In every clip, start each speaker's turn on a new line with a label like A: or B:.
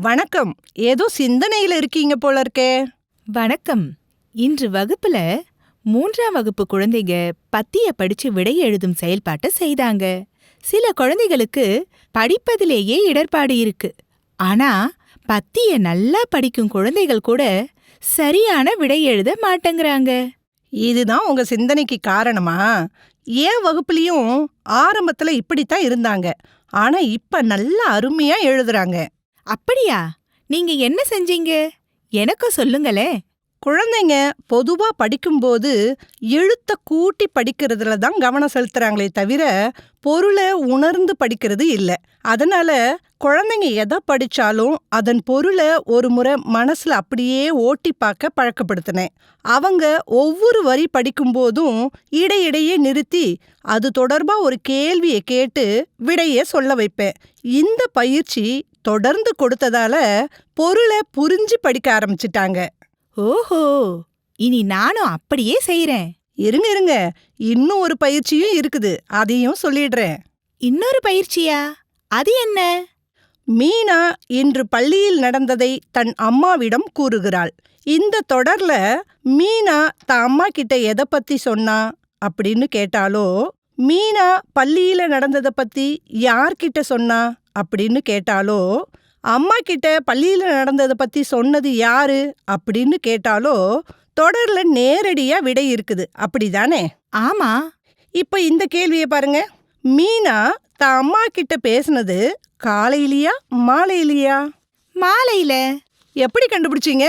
A: வணக்கம். ஏதோ சிந்தனையில இருக்கீங்க போல இருக்கே
B: வணக்கம். இன்று வகுப்புல மூன்றாம் வகுப்பு குழந்தைங்க பத்திய படிச்சு விடை எழுதும் செயல்பாட்டை செய்தாங்க. சில குழந்தைகளுக்கு படிப்பதிலேயே இடர்பாடு இருக்கு. ஆனா பத்திய நல்லா படிக்கும் குழந்தைகள் கூட சரியான விடை எழுத மாட்டேங்கறாங்க.
A: இதுதான் உங்க சிந்தனைக்கு காரணமா? ஏன் வகுப்புலயும் ஆரம்பத்துல இப்படித்தான் இருந்தாங்க. ஆனா இப்ப நல்லா அருமையா எழுதுறாங்க.
B: அப்படியா? நீங்க என்ன செஞ்சீங்க? எனக்கும் சொல்லுங்களே.
A: குழந்தைங்க பொதுவா படிக்கும்போது எழுத்த கூட்டி படிக்கிறதுல தான் கவனம் செலுத்துறாங்களே தவிர பொருளை உணர்ந்து படிக்கிறது இல்ல. அதனால குழந்தைங்க எதை படிச்சாலும் அதன் பொருளை ஒரு முறை மனசுல அப்படியே ஓட்டி பார்க்க பழக்கப்படுத்தினேன். அவங்க ஒவ்வொரு வரி படிக்கும்போதும் இடையிடையே நிறுத்தி அது தொடர்பா ஒரு கேள்வியை கேட்டு விடையை சொல்ல வைப்பேன். இந்த பயிற்சி தொடர்ந்து கொடுத்ததால பொருளை புரிஞ்சு படிக்க ஆரம்பிச்சிட்டாங்க.
B: ஓஹோ! இனி நானும் அப்படியே செய்றேன்.
A: இருங்க இருங்க. இன்னும் ஒரு பயிற்சியும் இருக்குது. அதையும் சொல்லிடுறேன்.
B: இன்னொரு பயிற்சியா? அது என்ன?
A: மீனா இன்று பள்ளியில் நடந்ததை தன் அம்மாவிடம் கூறுகிறாள். இந்த தொடர்ல மீனா தன் அம்மா கிட்ட எதை பத்தி சொன்னா? அப்படின்னு கேட்டாலோ மீனா பள்ளியில நடந்ததை பத்தி யார்கிட்ட சொன்னா? அப்படின்னு கேட்டாலோ அம்மா கிட்ட பள்ளியில நடந்ததை பத்தி சொன்னது யாரு? அப்படின்னு கேட்டாலோ தொடர்ல நேரடியா விடை இருக்குது. அப்படிதானே?
B: ஆமா.
A: இப்ப இந்த கேள்வியை பாருங்க. மீனா தான் அம்மா கிட்ட பேசுனது காலையிலயா மாலையிலயா?
B: மாலையில.
A: எப்படி கண்டுபிடிச்சீங்க?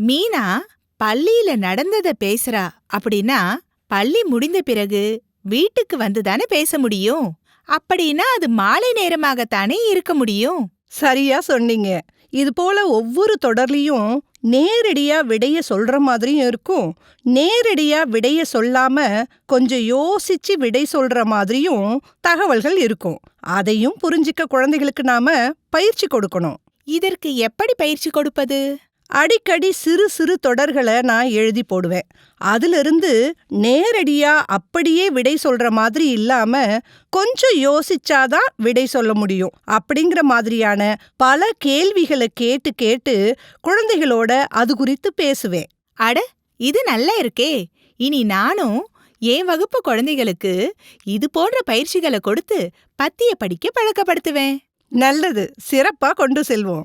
B: மீனா பள்ளியில நடந்தத பேசுறா அப்படின்னா பள்ளி முடிந்த பிறகு வீட்டுக்கு வந்துதானே பேச முடியும்? அப்படின்னா அது மாலை நேரமாகத்தானே இருக்க முடியும்?
A: சரியா சொன்னீங்க. இது போல ஒவ்வொரு தொடர்லயும் நேரடியா விடைய சொல்ற மாதிரியும் இருக்கும். நேரடியா விடைய சொல்லாம கொஞ்சம் யோசிச்சு விடை சொல்ற மாதிரியும் தகவல்கள் இருக்கும். அதையும் புரிஞ்சிக்க குழந்தைகளுக்கு நாம பயிற்சி கொடுக்கணும்.
B: இதற்கு எப்படி பயிற்சி கொடுப்பது?
A: அடிக்கடி சிறு சிறு தொடர்களை நான் எழுதி போடுவேன். அதிலிருந்து நேரடியா அப்படியே விடை சொல்ற மாதிரி இல்லாம கொஞ்சம் யோசிச்சாதான் விடை சொல்ல முடியும். அப்படிங்கிற மாதிரியான பல கேள்விகளை கேட்டு கேட்டு குழந்தைகளோட அது குறித்து பேசுவேன்.
B: அட இது நல்லா இருக்கே. இனி நானும் என் வகுப்பு குழந்தைகளுக்கு இது போன்ற பயிற்சிகளை கொடுத்து பத்திய படிக்க பழக்கப்படுத்துவேன்.
A: நல்லது. சிறப்பா கொண்டு செல்வோம்.